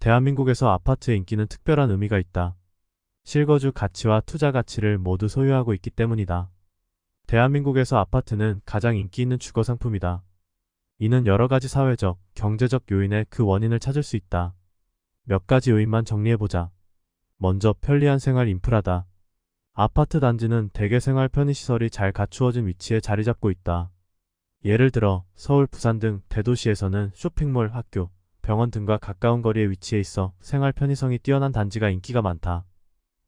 대한민국에서 아파트의 인기는 특별한 의미가 있다. 실거주 가치와 투자 가치를 모두 소유하고 있기 때문이다. 대한민국에서 아파트는 가장 인기 있는 주거 상품이다. 이는 여러 가지 사회적, 경제적 요인의 그 원인을 찾을 수 있다. 몇 가지 요인만 정리해보자. 먼저 편리한 생활 인프라다. 아파트 단지는 대개 생활 편의시설이 잘 갖추어진 위치에 자리 잡고 있다. 예를 들어 서울, 부산 등 대도시에서는 쇼핑몰, 학교, 병원 등과 가까운 거리에 위치해 있어 생활 편의성이 뛰어난 단지가 인기가 많다.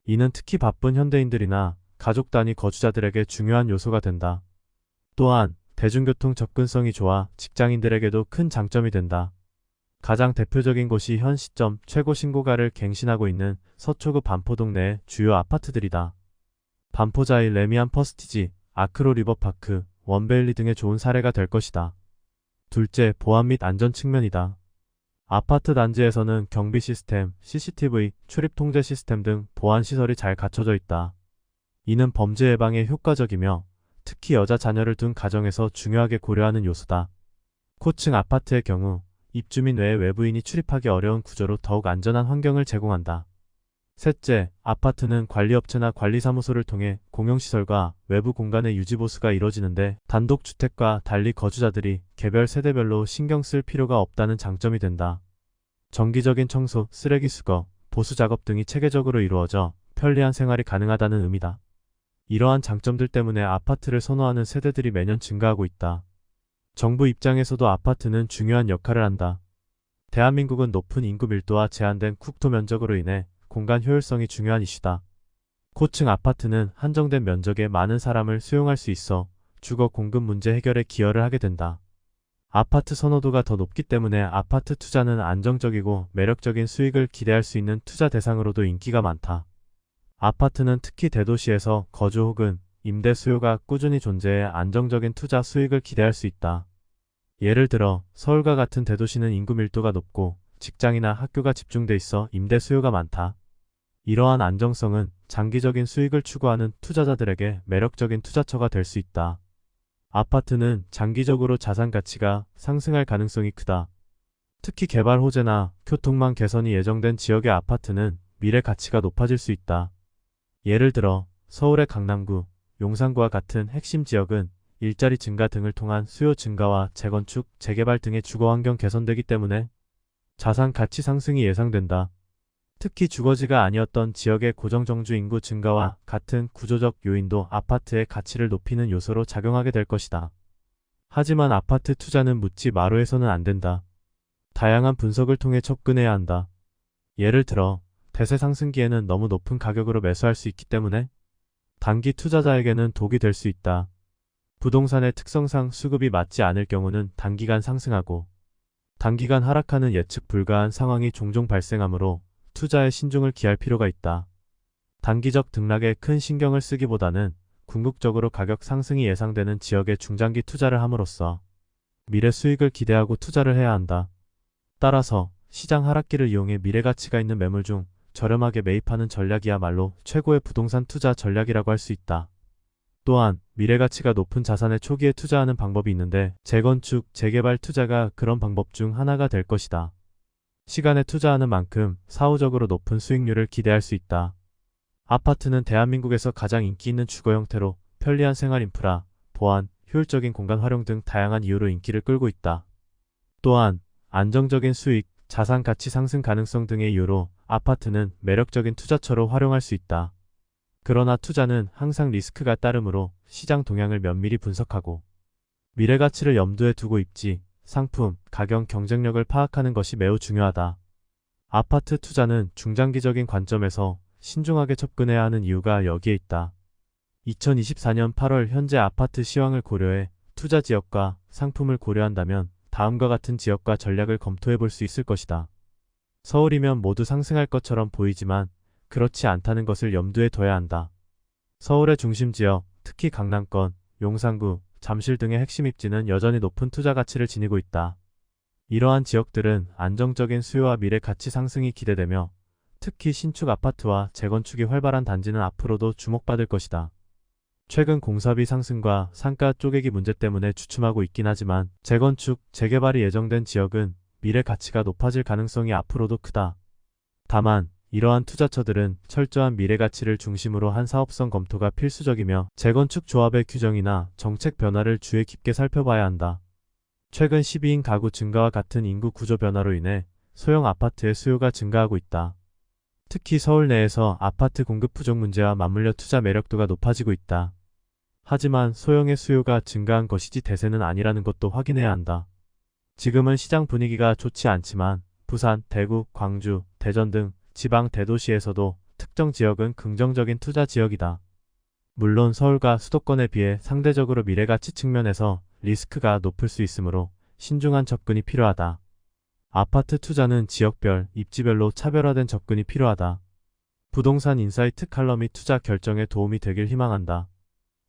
이는 특히 바쁜 현대인들이나 가족 단위 거주자들에게 중요한 요소가 된다. 또한 대중교통 접근성이 좋아 직장인들에게도 큰 장점이 된다. 가장 대표적인 곳이 현 시점 최고 신고가를 갱신하고 있는 서초구 반포동 내 주요 아파트들이다. 반포자일 레미안 퍼스티지, 아크로 리버파크, 원베일리 등의 좋은 사례가 될 것이다. 둘째, 보안 및 안전 측면이다. 아파트 단지에서는 경비 시스템, CCTV, 출입 통제 시스템 등 보안 시설이 잘 갖춰져 있다. 이는 범죄 예방에 효과적이며 특히 여자 자녀를 둔 가정에서 중요하게 고려하는 요소다. 고층 아파트의 경우 입주민 외에 외부인이 출입하기 어려운 구조로 더욱 안전한 환경을 제공한다. 셋째, 아파트는 관리업체나 관리사무소를 통해 공용시설과 외부 공간의 유지보수가 이뤄지는데 단독주택과 달리 거주자들이 개별 세대별로 신경 쓸 필요가 없다는 장점이 된다. 정기적인 청소, 쓰레기 수거, 보수 작업 등이 체계적으로 이루어져 편리한 생활이 가능하다는 의미다. 이러한 장점들 때문에 아파트를 선호하는 세대들이 매년 증가하고 있다. 정부 입장에서도 아파트는 중요한 역할을 한다. 대한민국은 높은 인구 밀도와 제한된 국토 면적으로 인해 공간 효율성이 중요한 이슈다. 고층 아파트는 한정된 면적에 많은 사람을 수용할 수 있어 주거 공급 문제 해결에 기여를 하게 된다. 아파트 선호도가 더 높기 때문에 아파트 투자는 안정적이고 매력적인 수익을 기대할 수 있는 투자 대상으로도 인기가 많다. 아파트는 특히 대도시에서 거주 혹은 임대 수요가 꾸준히 존재해 안정적인 투자 수익을 기대할 수 있다. 예를 들어 서울과 같은 대도시는 인구 밀도가 높고 직장이나 학교가 집중돼 있어 임대 수요가 많다. 이러한 안정성은 장기적인 수익을 추구하는 투자자들에게 매력적인 투자처가 될 수 있다. 아파트는 장기적으로 자산 가치가 상승할 가능성이 크다. 특히 개발 호재나 교통망 개선이 예정된 지역의 아파트는 미래 가치가 높아질 수 있다. 예를 들어 서울의 강남구, 용산구와 같은 핵심 지역은 일자리 증가 등을 통한 수요 증가와 재건축, 재개발 등의 주거 환경 개선되기 때문에 자산 가치 상승이 예상된다. 특히 주거지가 아니었던 지역의 고정정주 인구 증가와 같은 구조적 요인도 아파트의 가치를 높이는 요소로 작용하게 될 것이다. 하지만 아파트 투자는 묻지 마루에서는 안 된다. 다양한 분석을 통해 접근해야 한다. 예를 들어 대세 상승기에는 너무 높은 가격으로 매수할 수 있기 때문에 단기 투자자에게는 독이 될 수 있다. 부동산의 특성상 수급이 맞지 않을 경우는 단기간 상승하고 단기간 하락하는 예측 불가한 상황이 종종 발생하므로 투자에 신중을 기할 필요가 있다. 단기적 등락에 큰 신경을 쓰기보다는 궁극적으로 가격 상승이 예상되는 지역에 중장기 투자를 함으로써 미래 수익을 기대하고 투자를 해야 한다. 따라서 시장 하락기를 이용해 미래 가치가 있는 매물 중 저렴하게 매입하는 전략이야말로 최고의 부동산 투자 전략이라고 할 수 있다. 또한 미래 가치가 높은 자산에 초기에 투자하는 방법이 있는데 재건축, 재개발 투자가 그런 방법 중 하나가 될 것이다. 시간에 투자하는 만큼 사후적으로 높은 수익률을 기대할 수 있다. 아파트는 대한민국에서 가장 인기 있는 주거 형태로 편리한 생활 인프라, 보안, 효율적인 공간 활용 등 다양한 이유로 인기를 끌고 있다. 또한 안정적인 수익, 자산 가치 상승 가능성 등의 이유로 아파트는 매력적인 투자처로 활용할 수 있다. 그러나 투자는 항상 리스크가 따르므로 시장 동향을 면밀히 분석하고 미래 가치를 염두에 두고 입지, 상품, 가격 경쟁력을 파악하는 것이 매우 중요하다. 아파트 투자는 중장기적인 관점에서 신중하게 접근해야 하는 이유가 여기에 있다. 2024년 8월 현재 아파트 시황을 고려해 투자 지역과 상품을 고려한다면 다음과 같은 지역과 전략을 검토해 볼 수 있을 것이다. 서울이면 모두 상승할 것처럼 보이지만 그렇지 않다는 것을 염두에 둬야 한다. 서울의 중심 지역, 특히 강남권, 용산구, 잠실 등의 핵심 입지는 여전히 높은 투자 가치를 지니고 있다. 이러한 지역들은 안정적인 수요와 미래 가치 상승이 기대되며 특히 신축 아파트와 재건축이 활발한 단지는 앞으로도 주목받을 것이다. 최근 공사비 상승과 상가 쪼개기 문제 때문에 주춤하고 있긴 하지만 재건축, 재개발이 예정된 지역은 미래 가치가 높아질 가능성이 앞으로도 크다. 다만 이러한 투자처들은 철저한 미래 가치를 중심으로 한 사업성 검토가 필수적이며 재건축 조합의 규정이나 정책 변화를 주의 깊게 살펴봐야 한다. 최근 12인 가구 증가와 같은 인구 구조 변화로 인해 소형 아파트의 수요가 증가하고 있다. 특히 서울 내에서 아파트 공급 부족 문제와 맞물려 투자 매력도가 높아지고 있다. 하지만 소형의 수요가 증가한 것이지 대세는 아니라는 것도 확인해야 한다. 지금은 시장 분위기가 좋지 않지만 부산, 대구, 광주, 대전 등 지방 대도시에서도 특정 지역은 긍정적인 투자 지역이다. 물론 서울과 수도권에 비해 상대적으로 미래가치 측면에서 리스크가 높을 수 있으므로 신중한 접근이 필요하다. 아파트 투자는 지역별, 입지별로 차별화된 접근이 필요하다. 부동산 인사이트 칼럼이 투자 결정에 도움이 되길 희망한다.